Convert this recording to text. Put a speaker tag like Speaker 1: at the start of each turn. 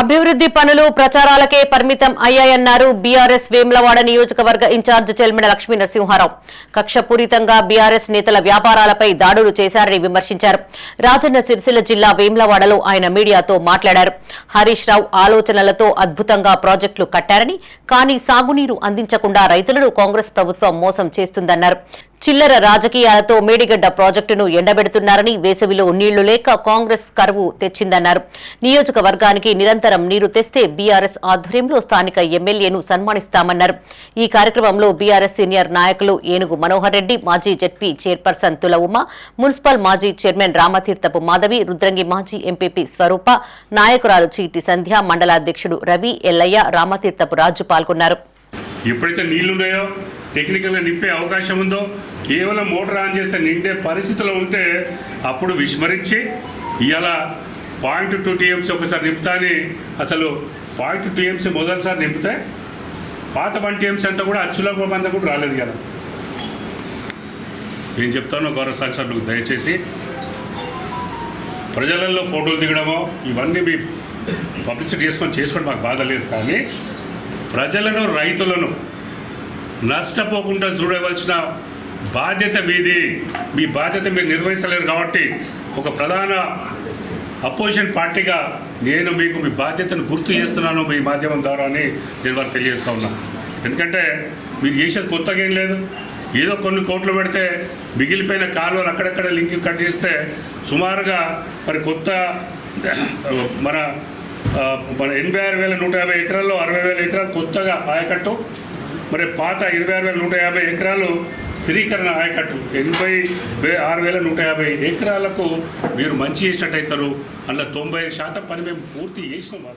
Speaker 1: అభివృద్ధి పనులు ప్రచారాలకే పరిమితం అయ్యాయన్నారు బీఆర్ఎస్ వేములవాడ నియోజకవర్గ ఇన్ఛార్జ్ చెల్మిన లక్ష్మీ నరసింహారావు. కక్షపూరితంగా బీఆర్ఎస్ నేతల వ్యాపారాలపై దాడులు చేశారని విమర్శించారు. రాజన్న సిరిసిల్ల జిల్లా వేములవాడలో ఆయన మీడియాతో మాట్లాడారు. హరీష్ రావు ఆలోచనలతో అద్భుతంగా ప్రాజెక్టులు కట్టారని కానీ సాగునీరు అందించకుండా రైతులను కాంగ్రెస్ ప్రభుత్వం మోసం చేస్తుందన్నారు. చిల్లర రాజకీయాలతో మేడిగడ్డ ప్రాజెక్టును ఎండబెడుతున్నారని వేసవిలో నీళ్ళు లేక కాంగ్రెస్ కరువు తెచ్చిందన్నారు. నియోజకవర్గానికి నిరంతరం నీరు తెస్తే బీఆర్ఎస్ ఆధ్వర్యంలో స్థానిక ఎమ్మెల్యేను సన్మానిస్తామన్నారు. ఈ కార్యక్రమంలో బీఆర్ఎస్ సీనియర్ నాయకులు ఏనుగు మనోహర్ రెడ్డి మాజీ ZP chairperson Tula Uma municipal మాజీ చైర్మన్ రామతీర్థపు మాధవి రుద్రంగి మాజీ ఎంపీపీ స్వరూప నాయకురాలు చీటి సంధ్య మండలాధ్యక్షుడు రవి ఎల్లయ్య రామతీర్థపు రాజు పాల్గొన్నారు.
Speaker 2: ఎప్పుడైతే నీళ్ళున్నాయో టెక్నికల్గా నింపే అవకాశం ఉందో కేవలం మోటార్ ఆన్ చేస్తే నిండే పరిస్థితిలో ఉంటే అప్పుడు విస్మరించి ఇలా పాయింట్ టూ టీఎంసీ ఒకసారి నింపుతాని అసలు పాయింట్ టూ టీఎంసీ మొదటిసారి నింపితే పాత వన్ టీఎంసీ అంతా కూడా అచ్చులో అంతా కూడా రాలేదు కదా ఏం చెప్తానో గౌరవ సాక్షాత్కు దయచేసి ప్రజలలో ఫోటోలు దిగడమో ఇవన్నీ మీ పబ్లిసిటీ చేసుకొని చేసుకోవడం మాకు బాధ లేదు కానీ ప్రజలను రైతులను నష్టపోకుండా చూడవలసిన బాధ్యత మీది. మీ బాధ్యత మీరు నిర్వహిస్తలేరు కాబట్టి ఒక ప్రధాన అపోజిషన్ పార్టీగా నేను మీకు మీ బాధ్యతను గుర్తు చేస్తున్నాను మీ మాధ్యమం ద్వారా అని నేను వారికి తెలియజేస్తా ఉన్నా. ఎందుకంటే మీరు చేసేది కొత్తగా ఏం లేదు. ఏదో కొన్ని కోట్లు పెడితే మిగిలిపోయిన కాలువలు అక్కడక్కడ లింక్ కట్ చేస్తే సుమారుగా మరి కొత్త మన మన ఎనభై ఆరు వేల నూట యాభై ఎకరాల్లో అరవై వేల ఎకరాలు కొత్తగా ఆయకట్టు. మరి పాత ఇరవై ఆరు వేల నూట యాభై ఎకరాలు స్థిరీకరణ ఆయకట్టు. ఎనభై ఆరు వేల నూట యాభై ఎకరాలకు మీరు మంచి చేసినట్టు అందులో తొంభై శాతం పని మేము పూర్తి చేసినాం